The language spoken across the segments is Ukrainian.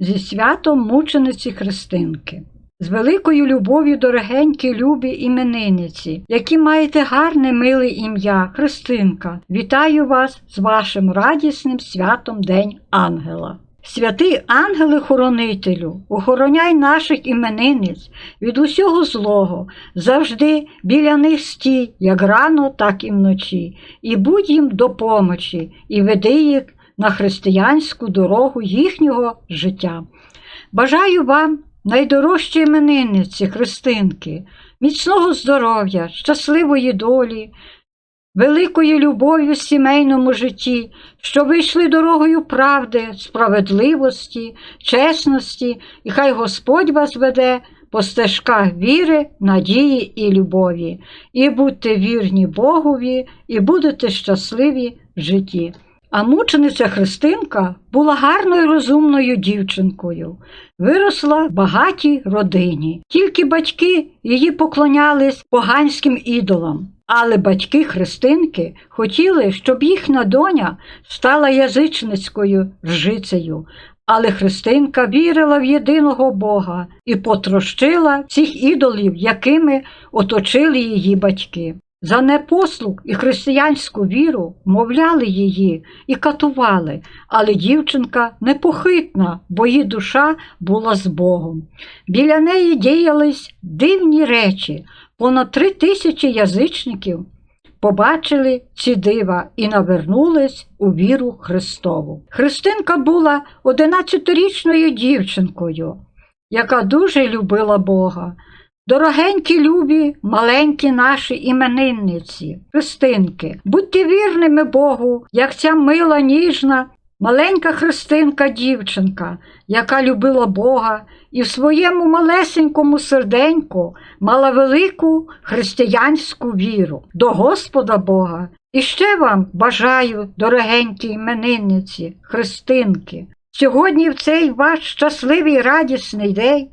зі святом мучениці Христинки. З великою любов'ю, дорогенькі, любі іменинниці, які маєте гарне миле ім'я, Христинка, вітаю вас з вашим радісним святом День Ангела. Святий ангеле-хоронителю, охороняй наших іменинниць від усього злого, завжди біля них стій, як рано, так і вночі, і будь їм до помочі, і веди їх на християнську дорогу їхнього життя. Бажаю вам, найдорожчі іменинниці, Христинки, міцного здоров'я, щасливої долі, великої любові в сімейному житті, що ви йшли дорогою правди, справедливості, чесності, і хай Господь вас веде по стежках віри, надії і любові, і будьте вірні Богові, і будете щасливі в житті. А мучениця Христинка була гарною розумною дівчинкою, виросла в багатій родині. Тільки батьки її поклонялись поганським ідолам. Але батьки Христинки хотіли, щоб їхня доня стала язичницькою ржицею. Але Христинка вірила в єдиного Бога і потрощила цих ідолів, якими оточили її батьки. За непослух і християнську віру мовляли її і катували, але дівчинка непохитна, бо її душа була з Богом. Біля неї діялись дивні речі. Понад три тисячі язичників побачили ці дива і навернулись у віру Христову. Христинка була 11-річною дівчинкою, яка дуже любила Бога. Дорогенькі любі, маленькі наші іменинниці, Христинки, будьте вірними Богу, як ця мила, ніжна, маленька Христинка дівчинка, яка любила Бога і в своєму малесенькому серденьку мала велику християнську віру до Господа Бога. І ще вам бажаю, дорогенькі іменинниці, Христинки, сьогодні в цей ваш щасливий радісний день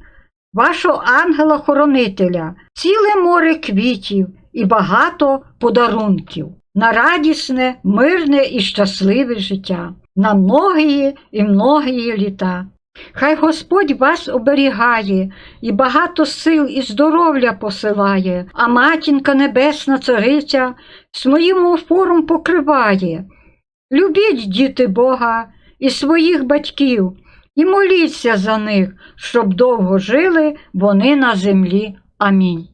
вашого ангела-хоронителя, ціле море квітів і багато подарунків на радісне, мирне і щасливе життя, на многії і многії літа. Хай Господь вас оберігає і багато сил і здоров'я посилає, а матінка Небесна Цариця своїм офором покриває. Любіть, діти Бога, і своїх батьків, і моліться за них, щоб довго жили вони на землі. Амінь.